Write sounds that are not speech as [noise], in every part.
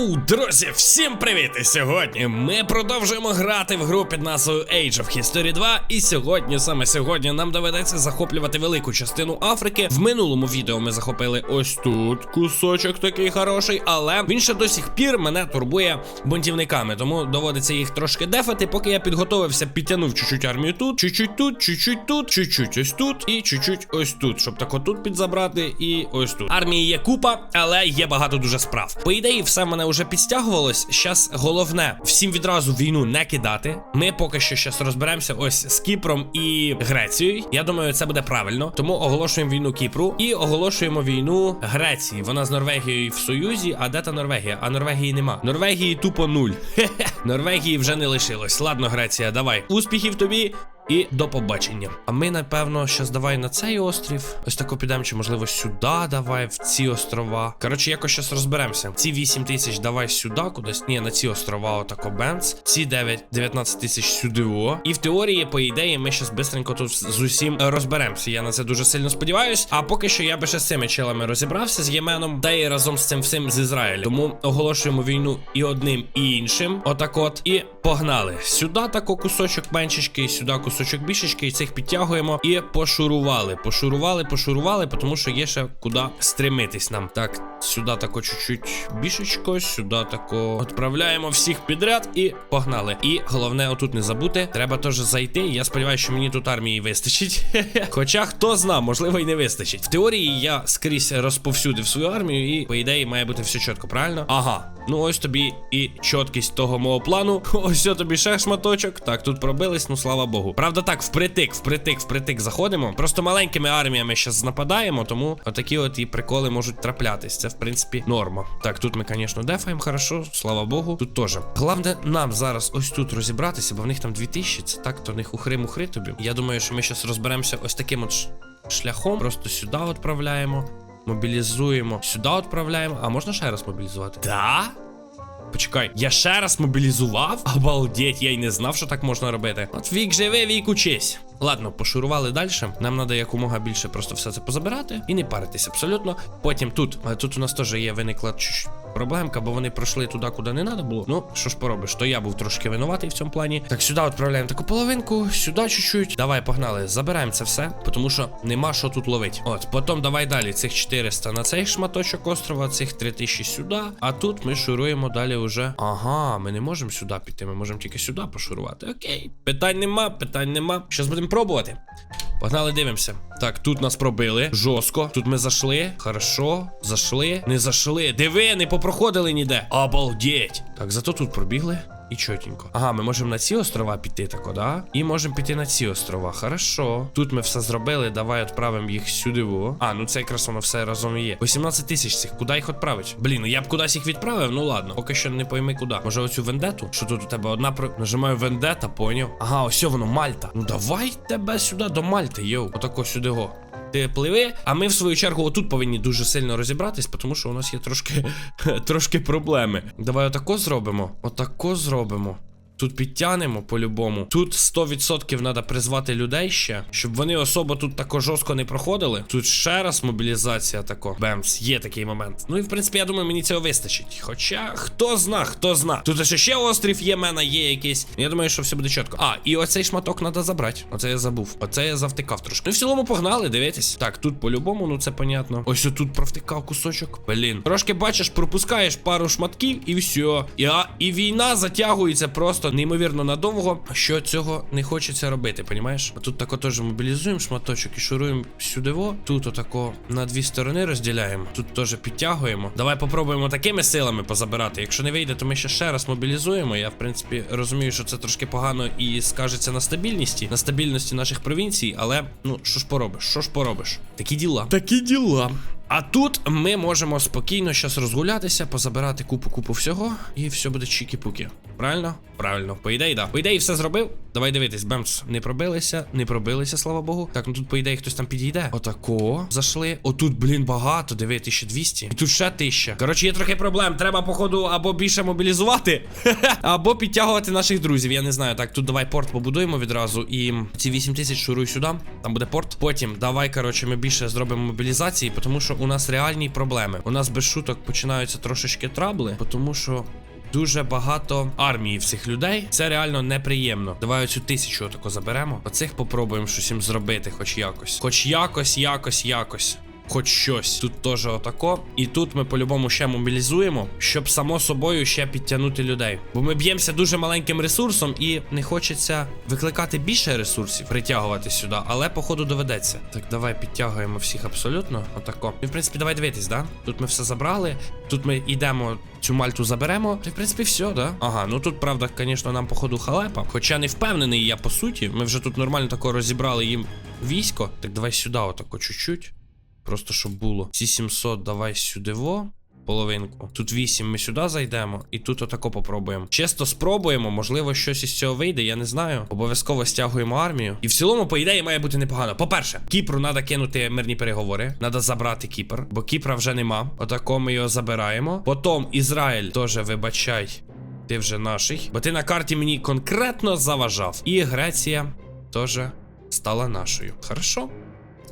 Йоу, друзі, всім привіт! І сьогодні ми продовжуємо грати в гру під назвою Age of History 2. І сьогодні, саме сьогодні, нам доведеться захоплювати велику частину Африки. В минулому відео ми захопили ось тут кусочок такий хороший, але він ще до сих пір мене турбує бунтівниками, тому доводиться їх трошки дефати, поки я підготовився, підтягнув чуть-чуть армію тут, чуть-чуть тут, чуть-чуть тут, чуть-чуть ось тут і чуть-чуть ось тут, щоб так отут підзабрати і ось тут. Армії є купа, але є багато дуже справ. По ідеї, все мене вже підстягувалось. Щас головне всім відразу війну не кидати. Ми поки що щас розберемося ось з Кіпром і Грецією. Я думаю, це буде правильно. Тому оголошуємо війну Кіпру і оголошуємо війну Греції. Вона з Норвегією в Союзі. А де та Норвегія? А Норвегії нема. Норвегії тупо нуль. [laughs] Норвегії вже не лишилось. Ладно, Греція, давай. Успіхів тобі. І до побачення. А ми, напевно, щас давай на цей острів. Ось тако підемо, чи можливо сюди давай, в ці острова. Коротше, якось щас розберемося. Ці 8 тисяч давай сюди, кудись. Ні, на ці острова, отако Бенц. Ці 9, 19 тисяч сюди. О. І в теорії, по ідеї, ми щас бистренько тут з усім розберемося. Я на це дуже сильно сподіваюсь. А поки що я би ще з цими челами розібрався з Єменом, та й разом з цим всім з Ізраїлем. Тому оголошуємо війну і одним, і іншим. Отак от. І погнали. Сюди тако кусочок меншечки, сюди кусочок більшечки, і цих підтягуємо і пошурували. Пошурували, пошурували, тому що є ще куди стремитись нам. Так, сюди тако чуть-чуть більшечко, сюди тако відправляємо всіх підряд і погнали. І головне, отут не забути, треба теж зайти. Я сподіваюся, що мені тут армії вистачить. [laughs] Хоча хто зна, можливо, і не вистачить. В теорії я скрізь розповсюдив свою армію, і по ідеї має бути все чітко, правильно? Ага. Ну ось тобі і чіткість того мого плану. [laughs] Ось тобі ще шматочок. Так, тут пробились, ну слава Богу. Правда, так, впритик, впритик, впритик заходимо. Просто маленькими арміями зараз нападаємо, тому отакі от і приколи можуть траплятись. Це, в принципі, норма. Так, тут ми, звісно, дефаємо, хорошо, слава Богу. Тут теж. Головне нам зараз ось тут розібратися, бо в них там 2000, це так, то них ухри-мухри тобі. Я думаю, що ми зараз розберемося ось таким от шляхом. Просто сюди відправляємо. Мобілізуємо, сюди відправляємо. А можна ще раз мобілізувати? Да? Почекай, я ще раз мобілізував? Обалдеть, я й не знав, що так можна робити. От вік живе, вік учись. Ладно, пошурували далі. Нам треба якомога більше просто все це позабирати і не паритись абсолютно. Потім тут, тут у нас теж є виникла чуть проблемка, бо вони пройшли туди, куди не треба було. Ну, що ж поробиш, то я був трошки винуватий в цьому плані. Так, сюди відправляємо таку половинку, сюди чуть-чуть. Давай, погнали, забираємо це все, тому що нема що тут ловити. От, потім давай далі. Цих 400 на цей шматочок острова, цих 3000 сюди. А тут ми шуруємо далі уже. Ага, ми не можемо сюди піти, ми можемо тільки сюди пошурувати. Окей. Питань нема, питань нема. Щас будемо пробувати. Погнали, дивимося. Так, тут нас пробили. Жорстко. Тут ми зайшли. Хорошо. Зайшли. Не зайшли. Диви, не попроходили ніде. Обалдеть. Так, зато тут пробігли. І чотенько. Ага, ми можемо на ці острова піти, тако, да? І можемо піти на ці острова. Хорошо. Тут ми все зробили. Давай відправимо їх сюди. Во. А, ну це якраз воно все разом і є. 18 тисяч цих. Куди їх відправити? Блін, ну я б кудись їх відправив. Ну ладно. Поки що не пойми куди. Може оцю вендету? Що тут у тебе одна про. Нажимаю вендета, поняв. Ага, ось воно, Мальта. Ну давай тебе сюди до Мальти, йоу. Отако сюди го. Ти пливи, а ми в свою чергу отут повинні дуже сильно розібратись, тому що у нас є трошки [laughs] трошки проблеми. Давай отако зробимо. Отако зробимо. Тут підтянемо по-любому. Тут 100% треба призвати людей ще, щоб вони особо тут тако жорстко не проходили. Тут ще раз мобілізація тако. Бемс, є такий момент. Ну і в принципі, я думаю, мені цього вистачить. Хоча хто зна, хто зна. Тут ще ще острів Ємена є якийсь. Я думаю, що все буде чітко. А, і оцей шматок треба забрати. Оце я забув. Оце я завтикав трошки. Ну, в цілому погнали, дивитесь. Так, тут по-любому, ну це понятно. Ось тут провтикав кусочок. Блін. Трошки бачиш, пропускаєш пару шматків і все. І, а, і війна затягується просто неймовірно надовго, що цього не хочеться робити, понімаєш? Тут тако теж мобілізуємо шматочок і шуруємо сюди. во. Тут отако на дві сторони розділяємо. Тут теж підтягуємо. Давай попробуємо такими силами позабирати. Якщо не вийде, то ми ще ще раз мобілізуємо. Я, в принципі, розумію, що це трошки погано і скажеться на стабільності, на стабільності наших провінцій, але ну що ж поробиш? Що ж поробиш? Такі діла. Такі діла. А тут ми можемо спокійно щас розгулятися, позабирати купу-купу всього, і все буде чікі-пуки. Правильно? Правильно. По ідеї, да. По ідеї, все зробив. Давай дивитись, бемс. Не пробилися, не пробилися, слава Богу. Так, ну тут, по ідеї, хтось там підійде. Отако. Зайшли. Отут, блін, багато. Диви, 1200. І тут ще 1000. Коротше, є трохи проблем. Треба, походу, або більше мобілізувати, [laughs] або підтягувати наших друзів. Я не знаю. Так, тут давай порт побудуємо відразу. І ці 8000 шуруй сюди. Там буде порт. Потім давай, коротше, ми більше зробимо мобілізації, тому що у нас реальні проблеми. У нас без шуток починаються трошечки трабли, тому що. Дуже багато армії всіх людей. Це реально неприємно. Давай оцю тисячу отако заберемо. Оцих попробуємо щось їм зробити, хоч якось. Хоч якось, якось, якось. Хоч щось. Тут теж отако. І тут ми по-любому ще мобілізуємо, щоб само собою ще підтягнути людей. Бо ми б'ємося дуже маленьким ресурсом, і не хочеться викликати більше ресурсів, притягувати сюди, але походу доведеться. Так, давай підтягуємо всіх абсолютно. Отако. І в принципі, давай дивитись, да? Тут ми все забрали. Тут ми йдемо. Цю мальту заберемо. Та, в принципі, все, да? Ага, ну тут, правда, звісно, нам, походу, халепа. Хоча не впевнений я по суті. Ми вже тут нормально тако розібрали їм військо. Так давай сюди, отако, чуть-чуть. Просто щоб було. Ці 700 давай сюди во. Половинку. Тут 8 ми сюди зайдемо, і тут отако попробуємо. Чисто спробуємо, можливо, щось із цього вийде, я не знаю. Обов'язково стягуємо армію. І в цілому, по ідеї, має бути непогано. По-перше, Кіпру треба кинути мирні переговори. Треба забрати Кіпр, бо Кіпра вже нема. Отако ми його забираємо. Потім Ізраїль теж вибачай. Ти вже наший. Бо ти на карті мені конкретно заважав. І Греція теж стала нашою. Хорошо?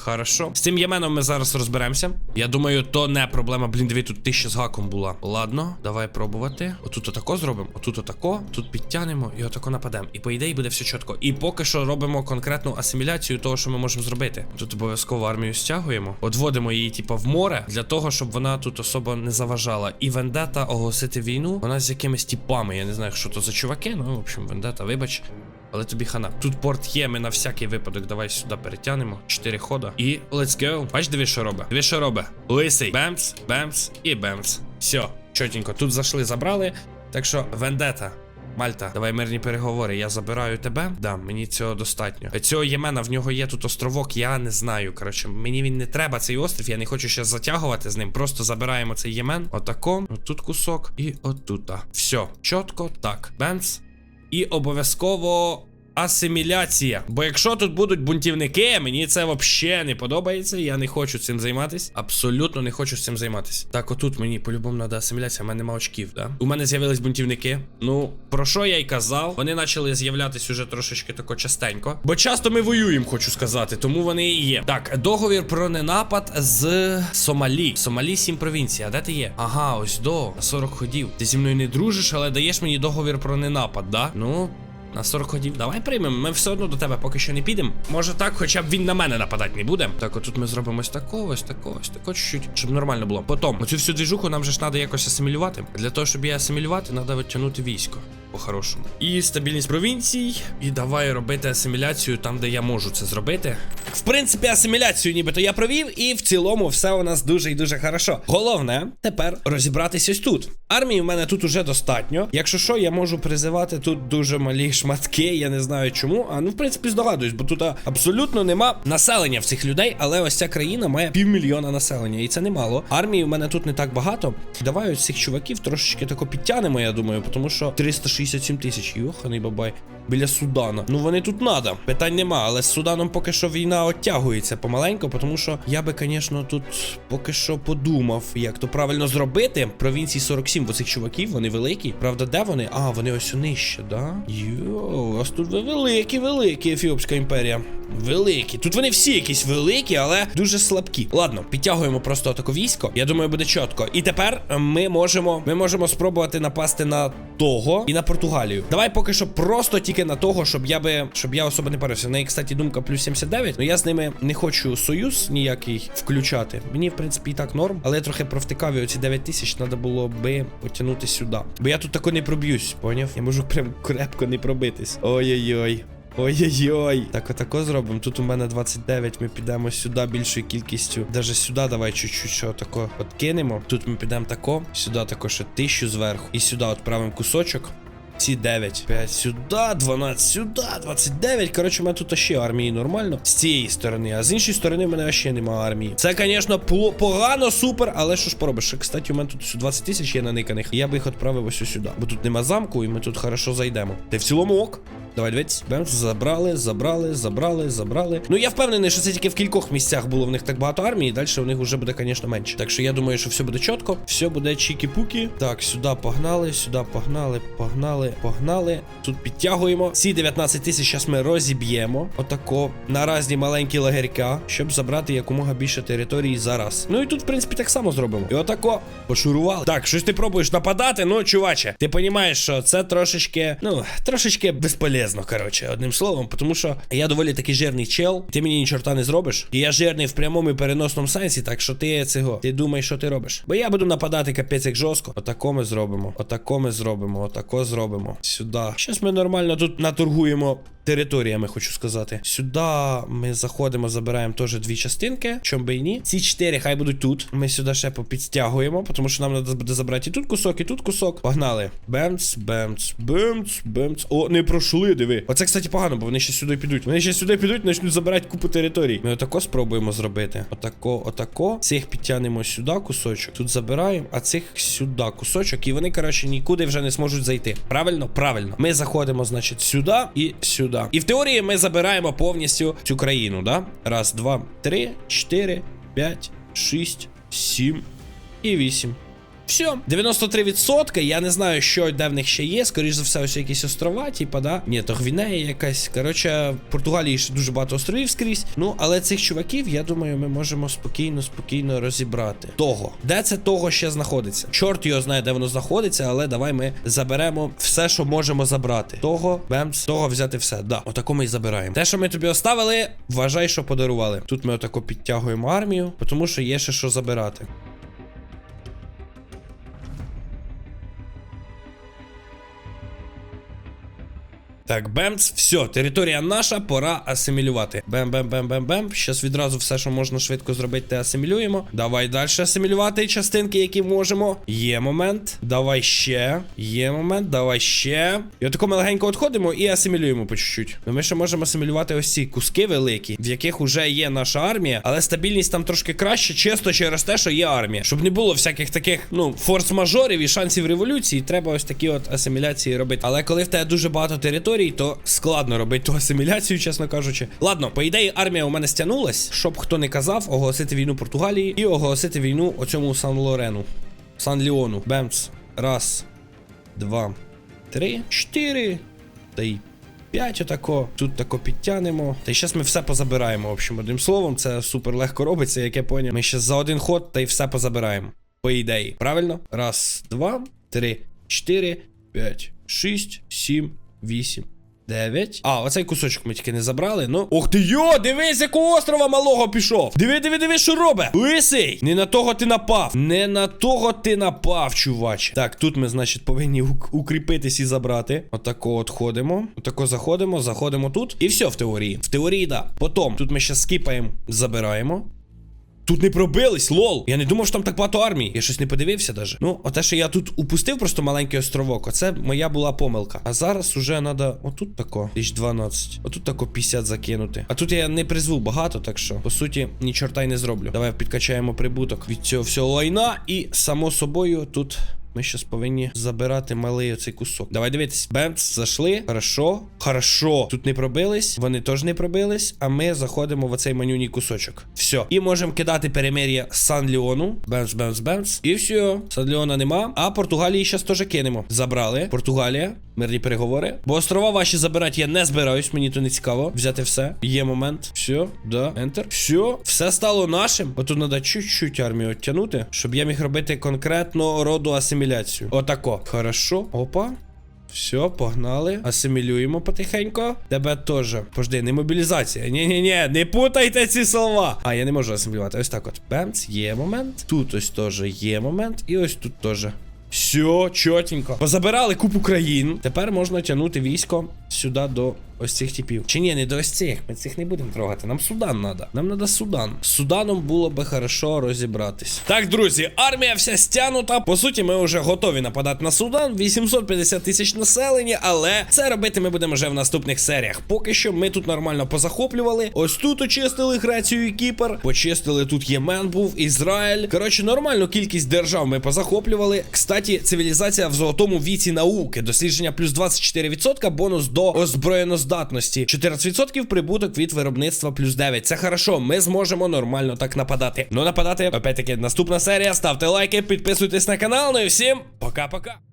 Хорошо. З цим Єменом ми зараз розберемося. Я думаю, то не проблема. Блін, диві, тут тисяча з гаком була. Ладно, давай пробувати. Отут отако зробимо, отут отако, тут підтягнемо і отако нападемо. І по ідеї буде все чітко. І поки що робимо конкретну асиміляцію того, що ми можемо зробити. Тут обов'язково армію стягуємо, одводимо її, типа, в море, для того, щоб вона тут особо не заважала. І вендета оголосити війну. Вона з якимись типами. Я не знаю, що то за чуваки. Ну, в общем, вендета, вибач. Але тобі хана. Тут порт є, ми на всякий випадок. Давай сюди перетягнемо. Чотири хода. І let's go. Бач, диви, що робить. Диви, що робить. Лисий. Бемс, бемс і бемс. Все, чотенько. Тут зайшли, забрали. Так що, вендета. Мальта, давай мирні переговори. Я забираю тебе. Да, мені цього достатньо. Цього Ємена, в нього є тут островок, я не знаю. Коротше, мені він не треба, цей острів. Я не хочу ще затягувати з ним. Просто забираємо цей Ємен. Отако. Отут кусок. І отута. Все, чітко, так. Бемс. І обов'язково асиміляція. Бо якщо тут будуть бунтівники, мені це взагалі не подобається. Я не хочу цим займатися. Абсолютно не хочу цим займатися. Так, отут мені по-любому треба асиміляція, у мене нема очків, да? У мене з'явились бунтівники. Ну, про що я й казав? Вони почали з'являтися уже трошечки тако частенько. Бо часто ми воюємо, хочу сказати, тому вони і є. Так, договір про ненапад з Сомалі. Сомалі 7 провінцій. А де ти є? Ага, ось до. 40 ходів. Ти зі мною не дружиш, але даєш мені договір про ненапад, да? Ну. На 40 ходів. Давай приймемо. Ми все одно до тебе поки що не підемо. Може так, хоча б він на мене нападати не буде. Так, отут ми зробимо ось тако, ось тако, ось тако, чуть-чуть, щоб нормально було. Потім, оцю всю двіжуху нам же ж треба якось асимілювати. Для того, щоб її асимілювати, треба відтягнути військо. По-хорошому. І стабільність провінцій. І давай робити асиміляцію там, де я можу це зробити. В принципі, асиміляцію нібито я провів, і в цілому все у нас дуже і дуже хорошо. Головне тепер розібратися ось тут. Армії в мене тут уже достатньо. Якщо що, я можу призивати тут дуже малі шматки. Я не знаю чому. А ну, в принципі, здогадуюсь, бо тут абсолютно нема населення в цих людей, але ось ця країна має півмільйона населення, і це немало. Армії в мене тут не так багато. Давай ось цих чуваків трошечки тако підтягнемо, я думаю, тому що 367 тисяч. Йоханий бабай. Біля Судана. Ну вони тут надо. Питань нема, але з Суданом поки що війна оттягується помаленьку, тому що я би, звісно, тут поки що подумав, як то правильно зробити. Провінції 47, бо цих чуваків, вони великі. Правда, де вони? А, вони ось нижче, да? Йо, у вас тут великі, великі Ефіопська імперія. Великі. Тут вони всі якісь великі, але дуже слабкі. Ладно, підтягуємо просто таке військо. Я думаю, буде чітко. І тепер ми можемо ми можемо спробувати напасти на того і на Португалію. Давай поки що просто тільки на того, щоб я би щоб я особо не парився. В неї, кстати, думка плюс 79. Ну я з ними не хочу союз ніякий включати. Мені, в принципі, і так норм, але я трохи провтикав оці 9 тисяч треба було би потягнути сюди. Бо я тут тако не проб'юсь, поняв? Я можу прям крепко не пробитись. Ой-ой-ой. Ой-ой-ой. Так, отако зробимо. Тут у мене 29, ми підемо сюди більшою кількістю. Даже сюди давай чуть-чуть що тако откинемо. Тут ми підемо тако, сюди також тисячу зверху. І сюди відправимо кусочок. Ці 9. 5 сюди, 12 сюди, 29. Коротше, у мене тут ще армії нормально. З цієї сторони, а з іншої сторони, в мене ще немає армії. Це, звісно, погано, супер, але що ж поробиш? Кстати, у мене тут всю 20 тисяч є наниканих. Я би їх відправив ось сюди. Бо тут нема замку, і ми тут хорошо зайдемо. Ти в цілому ок. Давай дивіться. Бемс, забрали, забрали, забрали, забрали. Ну я впевнений, що це тільки в кількох місцях було в них так багато армії, далі в них вже буде, звісно, менше. Так що я думаю, що все буде чітко, все буде чікі-пукі. Так, сюди погнали, сюди погнали, погнали, погнали. Тут підтягуємо. Ці 19 тисяч зараз ми розіб'ємо. Отако на різні маленькі лагерька, щоб забрати якомога більше території зараз. Ну і тут, в принципі, так само зробимо. І отако пошурували. Так, щось ти пробуєш нападати, ну, чуваче, ти розумієш, що це трошечки, ну, трошечки безполезно, коротше, одним словом, тому що я доволі такий жирний чел, ти мені ні чорта не зробиш. І я жирний в прямому і переносному сенсі, так що ти цього, ти думаєш, що ти робиш. Бо я буду нападати капець як жорстко. Отако ми зробимо. Отако ми зробимо. Отако зробимо. Сюди. Щось ми нормально тут наторгуємо. Територіями хочу сказати. Сюди ми заходимо, забираємо теж дві частинки. Чом би і ні. Ці чотири хай будуть тут. Ми сюди ще попідстягуємо, тому що нам треба буде забрати і тут кусок, і тут кусок. Погнали. Бемц, бемц, бемц, бемц. О, не пройшли, диви. Оце, кстати, погано, бо вони ще сюди підуть. Вони ще сюди підуть, почнуть забирати купу територій. Ми отако спробуємо зробити. Отако, отако. Цих підтягнемо сюди кусочок. Тут забираємо, а цих сюди кусочок. І вони, коротше, нікуди вже не зможуть зайти. Правильно? Правильно. Ми заходимо, значить, сюди і сюди. І в теорії ми забираємо повністю цю країну, да? Раз, два, три, чотири, п'ять, шість, сім і вісім. Все, 93%. Я не знаю, що де в них ще є. Скоріше за все, ось якісь острова, типа, да. Ні, то Гвінея якась. Коротше, в Португалії ще дуже багато островів скрізь. Ну, але цих чуваків, я думаю, ми можемо спокійно, спокійно розібрати. Того. Де це того ще знаходиться? Чорт його знає, де воно знаходиться, але давай ми заберемо все, що можемо забрати. Того, бемс, того взяти все. Да, отако ми і забираємо. Те, що ми тобі оставили, вважай, що подарували. Тут ми отако підтягуємо армію, тому що є ще що забирати. Так, бемц, все, територія наша, пора асимілювати. Бем-бем-бем-бем-бем. Щас відразу все, що можна швидко зробити, те асимілюємо. Давай далі асимілювати частинки, які можемо. Є момент. Давай ще. Є момент, давай ще. І отако ми легенько відходимо і асимілюємо по чуть-чуть. Ну, Ми ще можемо асимілювати ось ці куски великі, в яких вже є наша армія, але стабільність там трошки краще, чисто через те, що є армія. Щоб не було всяких таких, ну, форс-мажорів і шансів революції, треба ось такі от асиміляції робити. Але коли в тебе дуже багато територій, то складно робити ту асиміляцію, чесно кажучи. Ладно, по ідеї, армія у мене стягнулась, щоб хто не казав, оголосити війну Португалії і оголосити війну оцьому Сан Лорену. Сан Ліону. Бемц. Раз, два, три, чотири. Та й п'ять отако. Тут тако підтягнемо. Та й зараз ми все позабираємо. В общем, одним словом, це супер легко робиться, як я поняв. Ми ще за один ход та й все позабираємо. По ідеї. Правильно? Раз, два, три, чотири, п'ять, шість, сім, вісім. Дев'ять. А, оцей кусочок ми тільки не забрали. Ну. Ух ти йо, дивись, якого острова малого пішов. Диви, диви, диви, що робить. Лисий. Не на того ти напав. Не на того ти напав, чувач. Так, тут ми, значить, повинні укріпитись і забрати. Отако от ходимо. Отако заходимо, заходимо тут. І все в теорії. В теорії, да. Потім тут ми ще скіпаємо, забираємо. Тут не пробились, лол. Я не думав, що там так багато армій. Я щось не подивився даже. Ну, оте, що я тут упустив просто маленький островок, оце моя була помилка. А зараз уже треба отут тако, 1012. Отут тако 50 закинути. А тут я не призву багато, так що, по суті, ні чорта й не зроблю. Давай підкачаємо прибуток від цього всього лайна. І само собою тут. Ми щас повинні забирати малий оцей кусок. Давай дивитись. Бемц, зайшли. Хорошо. Хорошо. Тут не пробились. Вони теж не пробились. А ми заходимо в оцей манюній кусочок. Все. І можемо кидати перемир'я Сан Ліону. Бемц, бемц, бемц. І все. Сан Ліона нема. А Португалії щас теж кинемо. Забрали. Португалія. Мирні переговори. Бо острова ваші забирати я не збираюсь, мені то не цікаво. Взяти все. Є момент. Все, да, ентер. Все, все стало нашим. Отут треба чуть-чуть армію оттягнути, щоб я міг робити конкретно роду асиміляцію. Отако. Хорошо. Опа. Все, погнали. Асимілюємо потихенько. Тебе теж. Пожди, не мобілізація. Ні-ні-ні, не путайте ці слова. А, я не можу асимілювати. Ось так от. Бемц, є момент. Тут ось теж є момент. І ось тут теж. Все, чотенько. Позабирали купу країн. Тепер можна тягнути військо сюди до ось цих типів. Чи ні, не до ось цих. Ми цих не будемо трогати. Нам Судан треба. Нам треба Судан. З Суданом було би хорошо розібратись. Так, друзі, армія вся стянута. По суті, ми вже готові нападати на Судан. 850 тисяч населення, але це робити ми будемо вже в наступних серіях. Поки що ми тут нормально позахоплювали. Ось тут очистили Грецію і Кіпр. Почистили тут Ємен був, Ізраїль. Коротше, нормальну кількість держав ми позахоплювали. Кстаті, цивілізація в золотому віці науки. Дослідження плюс 24%, бонус до озброєноздатності. 14% прибуток від виробництва плюс 9. Це хорошо, ми зможемо нормально так нападати. Ну нападати, опять таки, наступна серія. Ставте лайки, підписуйтесь на канал. Ну і всім пока-пока.